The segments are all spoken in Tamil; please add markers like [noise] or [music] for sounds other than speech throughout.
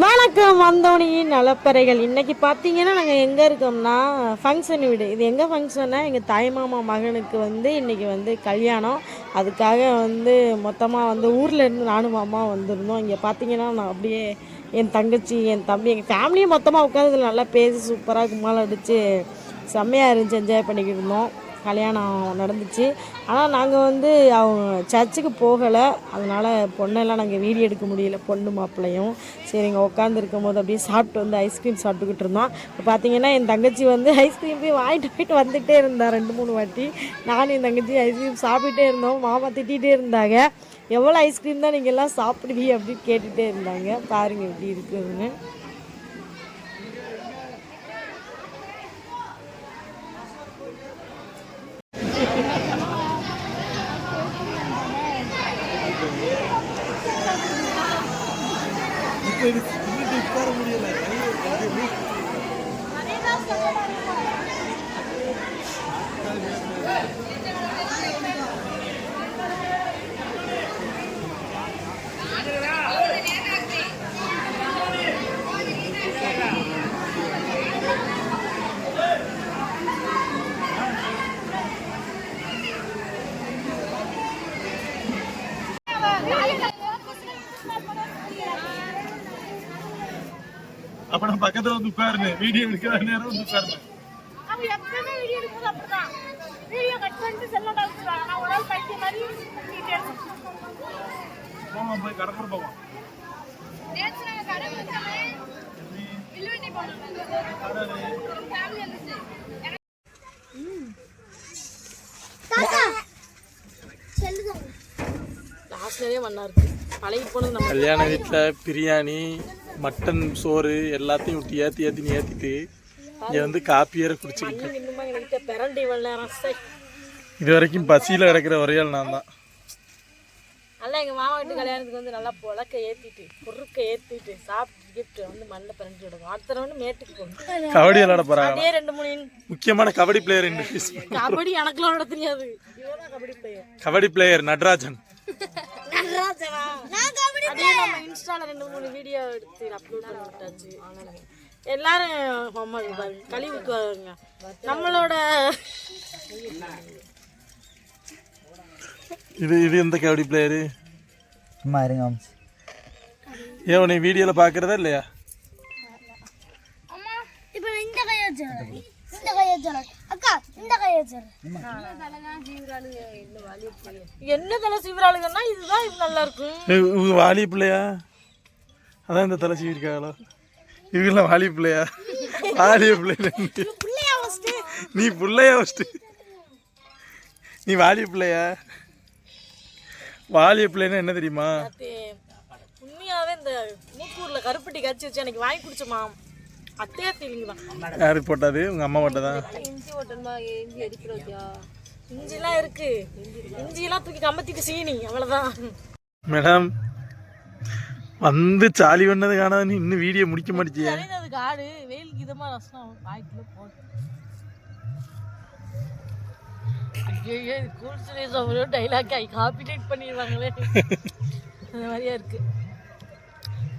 வணக்கம் வந்தோனியின் நலப்பறைகள். இன்னைக்கு பார்த்தீங்கன்னா நாங்கள் எங்கே இருக்கோம்னா ஃபங்க்ஷன் வீடு. இது எங்கே ஃபங்க்ஷன்னா எங்கள் தாய்மாமா மகனுக்கு வந்து இன்னைக்கு வந்து கல்யாணம். அதுக்காக வந்து மொத்தமாக வந்து ஊரில் இருந்து நானும் மாமா வந்திருந்தோம். இங்கே பார்த்தீங்கன்னா நான் அப்படியே என் தங்கச்சி என் தம்பி எங்கள் ஃபேமிலியும் மொத்தமாக உட்காந்து நல்லா பேசி சூப்பராக கும்மால் அடித்து செம்மையாக இருந்துச்சு என்ஜாய் பண்ணிக்கிட்டு இருந்தோம். கல்யாணம் நடந்துச்சு. ஆனால் நாங்கள் வந்து அவங்க சர்ச்சுக்கு போகலை. அதனால் பொண்ணெல்லாம் நாங்கள் வீடியோ எடுக்க முடியல. பொண்ணு மாப்பிள்ளையும். சரி இங்கே உட்காந்துருக்கும் போது அப்படியே சாப்பிட்டு வந்து ஐஸ்கிரீம் சாப்பிட்டுக்கிட்டு இருந்தோம். இப்போ பார்த்தீங்கன்னா என் தங்கச்சி வந்து ஐஸ்கிரீம் போய் வாங்கிட்டு போயிட்டு வந்துகிட்டே இருந்தா ரெண்டு மூணு வாட்டி. நானும் என் தங்கச்சி ஐஸ்கிரீம் சாப்பிட்டுட்டே இருந்தோம். மாமா திட்டிகிட்டே இருந்தாங்க. எவ்வளோ ஐஸ்கிரீம் தான் நீங்கள் எல்லாம் சாப்பிடுவீ? அப்படின்னு கேட்டுகிட்டே இருந்தாங்க. பாருங்கள் எப்படி இருக்குதுன்னு. போயிடுச்சு உட்கார முடியல. அப்ப நான் பக்கத்துல வந்து உட்காருங்க. வீடியோ எடுக்கிற நேரம் வந்து உட்காருங்க. அவங்க எப்பவுமே வீடியோ எடுக்கும்போது அப்படிதான். வீடியோ கட் பண்ணிட்டு செல்ல கலந்துருவாங்க நான் ஒரு நாள் பைத்திய மாதிரி பண்ணிட்டே இருப்பேன். போவோம் போய் கடற்கரை போவோம். நாங்க போனோம். இருந்துச்சு. லாஸ்ட்லேயே இருக்கு. பழகி போனது நம்ம கல்யாண வீட்டில் பிரியாணி மட்டன் சோறு எல்லாத்தையும் விட்டு ஏற்றி ஏற்றி ஏற்றிட்டு இங்கே வந்து காப்பியரை குடிச்சிக்கிட்டு இது வரைக்கும் பசியில் கிடக்கிற ஒரே ஆள் நான் தான். நல்லா எங்கள் மாமா வீட்டு கல்யாணத்துக்கு வந்து நல்லா புழக்க ஏற்றிட்டு பொருட்க ஏற்றிட்டு சாப்பிட்டு கிஃப்ட் வந்து மண்ணில் பிறண்டு விடுவோம். அடுத்த ரவுண்டு மேட்டுக்கு போகணும். கபடி விளையாட போகிறாங்க அப்படியே ரெண்டு மூணு முக்கியமான கபடி பிளேயர் கபடி எனக்குலாம் விட தெரியாது. Kabaddi player kabaddi player Natarajan. அதே நம்ம இன்ஸ்டால ரெண்டு மூணு வீடியோ எடுத்து அப்லோட் பண்ணி விட்டாச்சு. எல்லாரும் அம்மா கழிவுக்கு வருங்க நம்மளோட இது இது எந்த கபடி பிளேயரு சும்மா இருங்க. ஏன் உன்னை வீடியோவில் பார்க்குறதா இல்லையா? அம்மா, இந்த கையை. என்ன தலை சீவிராளுங்கன்னா இதுதான் இது நல்லா இருக்கும் இவங்க வாலி பிள்ளையா? அதான் இந்த தலை சீவிருக்காங்களோ இவங்கெல்லாம் வாலி பிள்ளையா? வாலிய பிள்ளைல நீ. பிள்ளையா ஃபஸ்ட்டு நீ வாலிய பிள்ளையா? வாலிய பிள்ளைன்னா என்ன தெரியுமா? உண்மையாவே இந்த மூக்கூர்ல கருப்பட்டி கச்சி வச்சு எனக்கு வாங்கி குடிச்சோமா அத்தையா ஃபீலிங் தான் யாரு போட்டது? உங்க அம்மா போட்டதா? இஞ்சி ஓட்டணுமா இஞ்சி அடிக்கிறோக்கியா இஞ்சிலாம் இருக்கு. இஞ்சிலாம் தூக்கி கம்பத்திட்டு சீனி அவ்வளவுதான். மேடம் வந்து சாலி பண்ணது காணாது. இன்னும் வீடியோ முடிக்க மாட்டேச்சியே. தலையில அதுக்கு ஆடு வெயிலுக்கு இதமா ரசம் வாய்க்குள்ள போட்டு ஐயோ கூல் சுரேஷ் அவங்களோட டைலாக் ஆகி காப்பிடேட் பண்ணிடுவாங்களே. [laughs] அந்த மாதிரியா இருக்கு.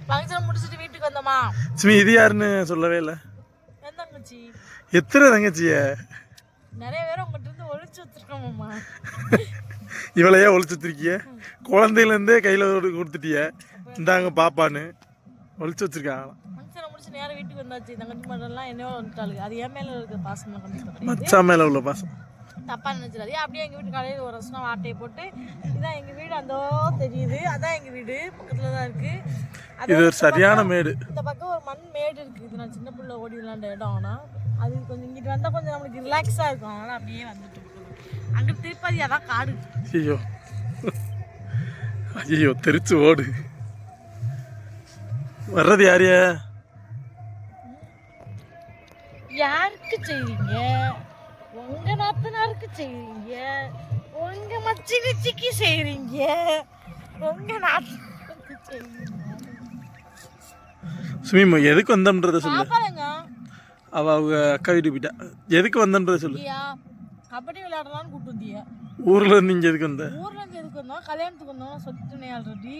ஃபங்க்ஷன் முடிச்சுட்டு வீட்டுக்கு வந்தோமா? சுமி இது யாருன்னு சொல்லவே இல்லை. என் தங்கச்சி. எத்தனை தங்கச்சிய? நிறைய பேர் உங்கள்கிட்ட இருந்து ஒழிச்சு வச்சிருக்கோம்மா இவளையே ஒழிச்சுத்திருக்கிய குழந்தையிலேருந்தே கையில் கொடுத்துட்டிய. இந்தாங்க பாப்பான்னு. ஒழிச்சு வச்சிருக்காங்களாம். ஃபங்க்ஷனை முடிச்சு நேரம் வீட்டுக்கு வந்தாச்சு. தங்கச்சி மட்டும்லாம் என்னவோ வந்துட்டாளுங்க. அது என் மேல இருக்க பாசம் கண்டிப்பாக மேலே உள்ள பாசம். தப்பா நினைச்சிடாது அப்படியே எங்க வீட்டு காலையில் ஒரு வருஷம் ஆட்டையை போட்டு இதான் எங்க வீடு அந்த தெரியுது. அதான் எங்க வீடு பக்கத்துல தான் இருக்கு. அது இது ஒரு சரியான மேடு. இந்த பக்கம் ஒரு மண் மேடு இருக்கு இது நான் சின்ன பிள்ளை ஓடி விளாண்ட இடம் ஆனா அது கொஞ்சம் இங்கிட்டு வந்தா கொஞ்சம் நம்மளுக்கு ரிலாக்ஸா இருக்கும். அதனால அப்படியே வந்துட்டு. அங்க திருப்பதி அதான் காடு. ஐயோ. ஐயோ தெரிச்சு ஓடு. வர்றது யாரையா யாருக்கு செய்வீங்க? உங்க நாத்தனாருக்கு செய்வீங்க? உங்க மச்சி நிச்சிக்கு செய்றீங்க? உங்க நாத்தனாருக்கு செய்வீங்க? சுமி எதுக்கு வந்தோம்ன்றத சொல்லு. அவ அவங்க அக்கா வீட்டுக்கு போயிட்டா எதுக்கு வந்தன்றத சொல்லு. கபடி விளையாடலாம்னு கூப்பிட்டு வந்தியா. ஊர்ல இருந்து இங்க எதுக்கு வந்த? ஊர்ல இருந்து எதுக்கு வந்தோம்? கல்யாணத்துக்கு வந்தோம் சொல்லிட்டுனே ஆல்ரெடி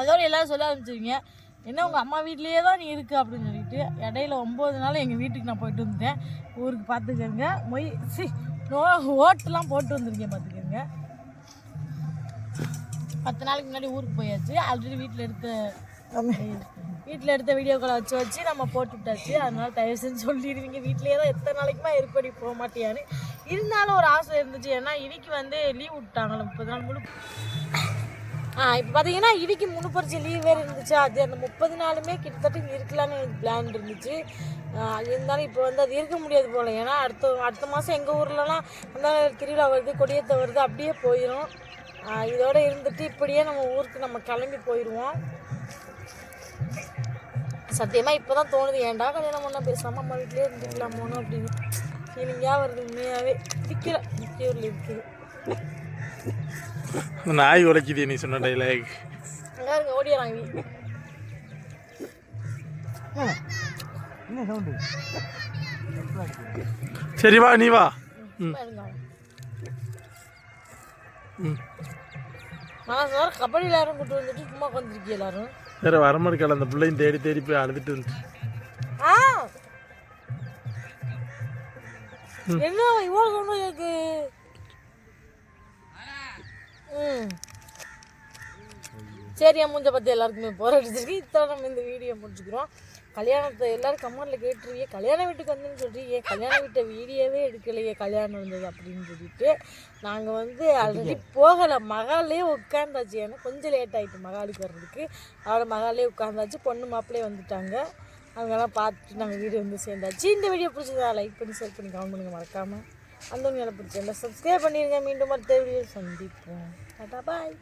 அதோட எல்லாரும் சொல்ல ஆரம்பிச்சிருங்க என்ன உங்கள் அம்மா வீட்லேயே தான் நீ இருக்கு அப்படின்னு சொல்லிட்டு. இடையில ஒம்பது நாள் எங்கள் வீட்டுக்கு நான் போயிட்டு வந்துட்டேன். ஊருக்கு பார்த்துக்கோங்க. மொய் சி நோ ஓட்டெலாம் போட்டு வந்திருக்கேன் பார்த்துக்கோங்க. பத்து நாளைக்கு முன்னாடி ஊருக்கு போயாச்சு. ஆல்ரெடி வீட்டில் எடுத்த வீட்டில் எடுத்த வீடியோக்களை வச்சு வச்சு நம்ம போட்டு விட்டாச்சு. அதனால தயவு செஞ்சு சொல்லிடுவீங்க. வீட்லேயே தான் எத்தனை நாளைக்குமா இருப்படி போக மாட்டியான்னு. இருந்தாலும் ஒரு ஆசை இருந்துச்சு. ஏன்னா இன்னைக்கு வந்து லீவ் விட்டாங்களே முப்பது நாள் முழு ஆ இப்போ பார்த்தீங்கன்னா இடிக்கு முழு பரிச்சை லீவ் வேறு இருந்துச்சு? அது அந்த முப்பது நாளுமே கிட்டத்தட்ட இங்கே இருக்கலான்னு எனக்கு பிளான் இருந்துச்சு. இருந்தாலும் இப்போ வந்து அது இருக்க முடியாது போல். ஏன்னா அடுத்த அடுத்த மாதம் எங்கள் ஊர்லலாம் அந்த திருவிழா வருது கொடியேற்ற வருது அப்படியே போயிடும் இதோட இருந்துட்டு இப்படியே நம்ம ஊருக்கு நம்ம கிளம்பி போயிடுவோம் சத்தியமாக இப்போ தான் தோணுது. ஏன்டா கல்யாணம் பண்ணால் பேசாமல் அம்மா வீட்டிலே இருந்துக்கலாமோன்னு அப்படின்னு ஃபீலிங்காக வருது உண்மையாகவே பிடிக்கல முக்கியூரில் இருக்குது நாய் உழைக்குது நீ சொன்ன டைலாக் அங்கே இருங்க ஓடிடுறாங்க சரி வா நீ வா. ம். ம். நான் சார் கபடி எல்லாரும் கூட்டு வந்துட்டு சும்மா உட்காந்துருக்கீங்க எல்லாரும்? வேற வரமறுக்கால அந்த பிள்ளையும் தேடி தேடி போய் அழுதுட்டு வந்து ஆ? என்ன இவ்வளோ சொன்ன இருக்கு ம். சரி மூஞ்ச பற்றி எல்லாருக்குமே போற அடிச்சிருக்கு. இத்தனை நம்ம இந்த வீடியோ முடிச்சுக்கிறோம். கல்யாணத்தை எல்லாரும் கமெண்ட்டில் கேட்டுருவீங்க கல்யாண வீட்டுக்கு வந்துன்னு சொல்றீங்க கல்யாண வீட்டை வீடியோவே எடுக்கலையே கல்யாணம் இருந்தது அப்படின்னு சொல்லிட்டு நாங்கள் வந்து ஆல்ரெடி போகலை. மகாலே உட்காந்தாச்சு. ஏன்னா கொஞ்சம் லேட் ஆகிட்டு மகாலுக்கு வர்றதுக்கு. அவளை மகாலே உட்காந்தாச்சு. பொண்ணு மாப்பிள்ளையே வந்துட்டாங்க. அவங்கெல்லாம் பார்த்துட்டு நாங்கள் வீடியோ வந்து சேர்ந்தாச்சு. இந்த வீடியோ பிடிச்சதா லைக் பண்ணி ஷேர் பண்ணி கமெண்ட் பண்ணுங்க. மறக்காமல் அந்த வீடியோ பிடிச்சிருந்தா சப்ஸ்கிரைப் பண்ணிடுங்க மீண்டும் அடுத்த வீடியோ சந்திப்போம். டாடா பாய்